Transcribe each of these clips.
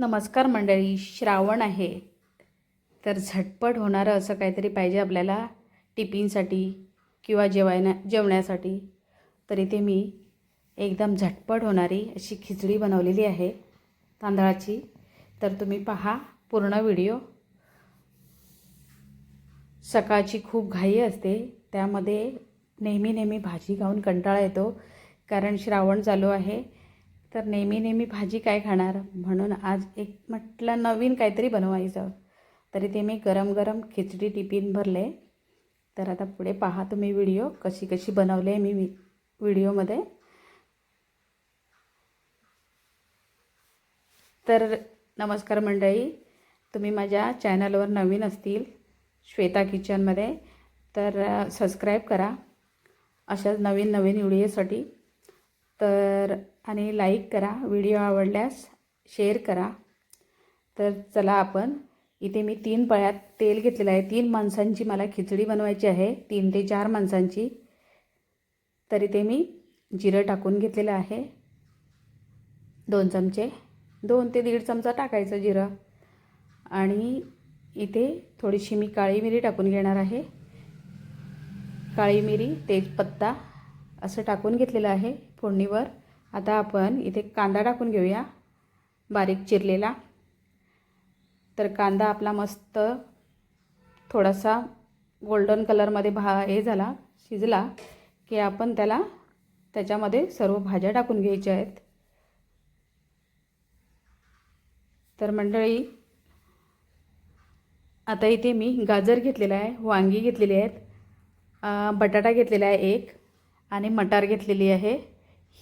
नमस्कार मंडळी श्रावण आहे. तर झटपट होणारं असं काहीतरी पाहिजे आपल्याला टिफिनसाठी किंवा जेवायना जेवण्यासाठी. तर इथे मी एकदम झटपट होणारी अशी खिचडी बनवलेली आहे तांदळाची. तर तुम्ही पहा पूर्ण व्हिडिओ. सकाळची खूप घाई असते त्यामध्ये नेहमी नेहमी भाजी खाऊन कंटाळा येतो कारण श्रावण चालू आहे. तर नेहमी नेहमी भाजी काय खाणार? म्हणून आज एक म्हटलं नवीन काहीतरी बनवायचं. तरी ते मी गरम गरम खिचडी टिफिन भरले. तर आता पुढे पहा तुम्ही व्हिडिओ कशी कशी बनवले मी व्हिडिओमध्ये. तर नमस्कार मंडळी तुम्ही माझ्या चॅनलवर नवीन असतील श्वेता किचनमध्ये तर सबस्क्राईब करा. अशाच नवीन नवीन व्हिडिओसाठी. तर तर आणि लाईक करा. व्हिडिओ आवडल्यास शेअर करा. तर चला आपण. इथे मी तीन पळ्यात तेल घेतलेलं आहे. तीन माणसांची मला खिचडी बनवायची आहे. तीन ते चार माणसांची. तर इथे मी जिरं टाकून घेतलेलं आहे. दोन चमचे. दोन ते दीड चमचा टाकायचं जिरं. आणि इथे थोडीशी मी काळी मिरी टाकून घेणार आहे. काळी मिरी तेजपत्ता असं टाकून घेतलेलं आहे फोडणीवर. आता आपण इथे कांदा टाकून घेऊया बारीक चिरलेला. तर कांदा आपला मस्त थोडासा गोल्डन कलरमध्ये भा हे झाला शिजला की आपण त्याला त्याच्यामध्ये सर्व भाज्या टाकून घ्यायच्या आहेत. तर मंडळी आता इथे मी गाजर घेतलेला आहे वांगी घेतलेली आहेत बटाटा घेतलेला आहे एक आणि मटार घेतलेली आहे.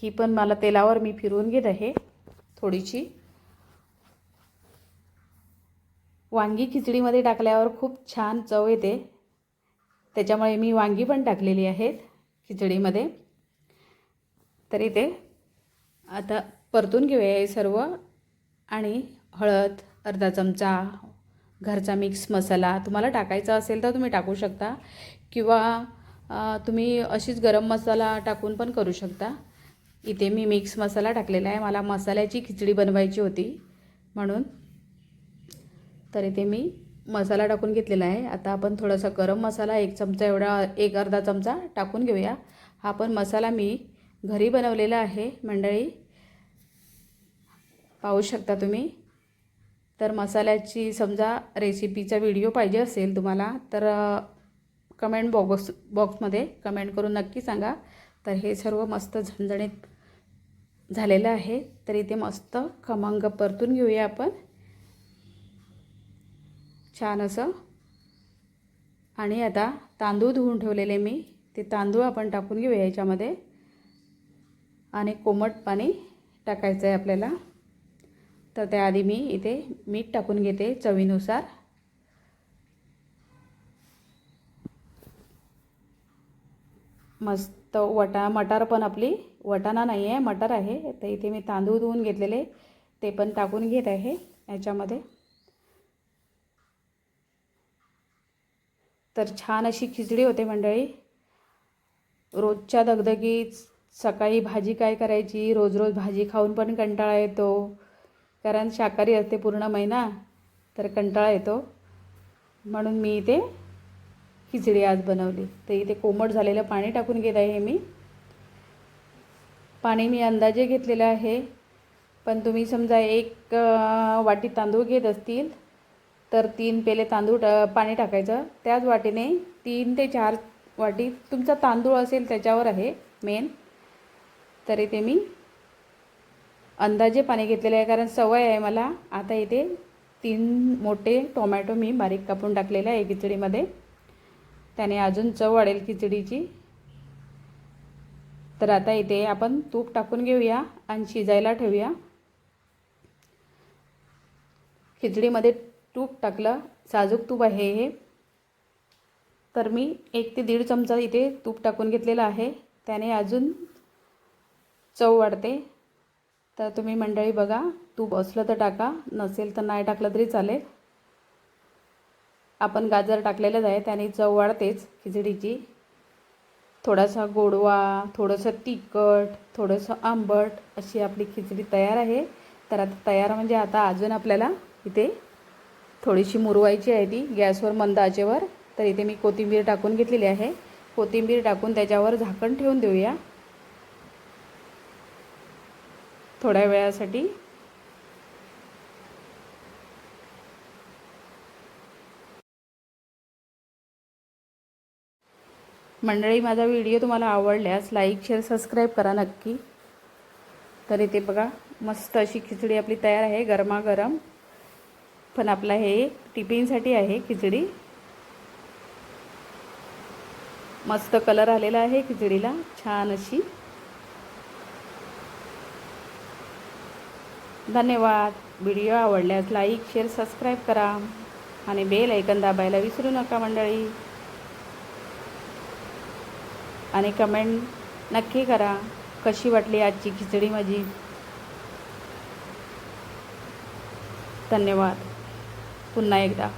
ही पण मला तेलावर मी फिरवून घेत आहे थोडीशी. वांगी खिचडीमध्ये टाकल्यावर खूप छान चव येते. त्याच्यामुळे मी वांगी पण टाकलेली आहेत खिचडीमध्ये. तर ते आता परतून घेऊया हे सर्व आणि हळद अर्धा चमचा घरचा मिक्स मसाला तुम्हाला टाकायचा असेल तर तुम्ही टाकू शकता किंवा तुम्ही अशीच गरम मसाला टाकून पण करू शकता. इथे मी मिक्स मसाला टाकलेला आहे. मला मसाल्याची खिचडी बनवायची होती म्हणून. तर इथे मी मसाला टाकून घेतलेला आहे. आता आपण थोडासा गरम मसाला एक चमचा एवढा एक अर्धा चमचा टाकून घेऊया. हा पण मसाला मी घरी बनवलेला आहे मंडळी. पाहू शकता तुम्ही. तर मसाल्याची समजा रेसिपीचा व्हिडिओ पाहिजे असेल तुम्हाला तर कमेंट बॉक्स बॉक्समध्ये कमेंट करून नक्की सांगा. तर हे सर्व मस्त झणझणीत झालेलं आहे. तर इथे मस्त खमंग परतून घेऊया आपण. छान असं. आणि आता तांदूळ धुवून ठेवलेले मी. ते तांदूळ आपण टाकून घेऊया याच्यामध्ये. आणि कोमट पाणी टाकायचं आहे आपल्याला. तर त्याआधी मी इथे मीठ टाकून घेते चवीनुसार. मस्त वटा मटार पण आपली वटाणा नाही आहे मटर आहे. तर इथे मी तांदूळ धुवून घेतलेले ते पण टाकून घेत आहे याच्यामध्ये. तर छान अशी खिचडी होते मंडळी. रोजच्या दगदगीत सकाळी भाजी काय करायची रोज रोज भाजी खाऊन पण कंटाळा येतो. कारण शाकाहारी असते पूर्ण महिना तर कंटाळा येतो. म्हणून मी इथे खिचडी आज बनवली. तर इथे कोमट झालेलं पाणी टाकून घेत आहे मी. पाणी मी अंदाजे घेतलेलं आहे. पण तुम्ही समजा एक वाटी तांदूळ घेत असतील तर तीन पेले तांदूळ टा पाणी टाकायचं. त्याच वाटीने तीन ते चार वाटी तुमचा तांदूळ असेल त्याच्यावर आहे मेन तर इथे मी अंदाजे पाणी घेतलेलं आहे. कारण सवय आहे मला. आता इथे तीन मोठे टोमॅटो मी बारीक कापून टाकलेले आहे खिचडीमध्ये. त्याने अजून चव वाढेल खिचडीची. तर आता इथे आपण तूप टाकून घेऊया आणि शिजायला ठेवूया. खिचडीमध्ये तूप टाकलं साजूक तूप आहे हे. तर मी एक ते दीड चमचा इथे तूप टाकून घेतलेलं आहे. त्याने अजून चव वाढते. तर तुम्ही मंडळी बघा तूप असलं तर टाका नसेल तर नाही टाकलं तरी चालेल. आपण गाजर टाकलेलंच आहे त्याने चव वाढतेच खिचडीची. थोडासा गोडवा थोडंसं तिखट थोडंसं आंबट अशी आपली खिचडी तयार आहे. तर आता तयार म्हणजे आता अजून आपल्याला इथे थोडीशी मुरवायची आहे ती गॅसवर मंद आचेवर. तर इथे मी कोथिंबीर टाकून घेतलेली आहे. कोथिंबीर टाकून त्याच्यावर झाकण ठेवून देऊया. थोड्या वेळासाठी मंडळी माझा व्हिडिओ तुम्हाला आवडल्यास लाईक शेअर सबस्क्राईब करा नक्की. तर इथे बघा मस्त अशी खिचडी आपली तयार आहे गरमागरम. पण आपला हे टिफिनसाठी आहे खिचडी. मस्त कलर आलेला आहे खिचडीला छान अशी. धन्यवाद. व्हिडिओ आवडल्यास लाईक शेअर सबस्क्राईब करा. आणि बेल ऐकन दाबायला विसरू नका मंडळी. आणि कमेंट नक्की करा कशी वाटली आजची खिचडी माझी. धन्यवाद. पुन्हा एकदा.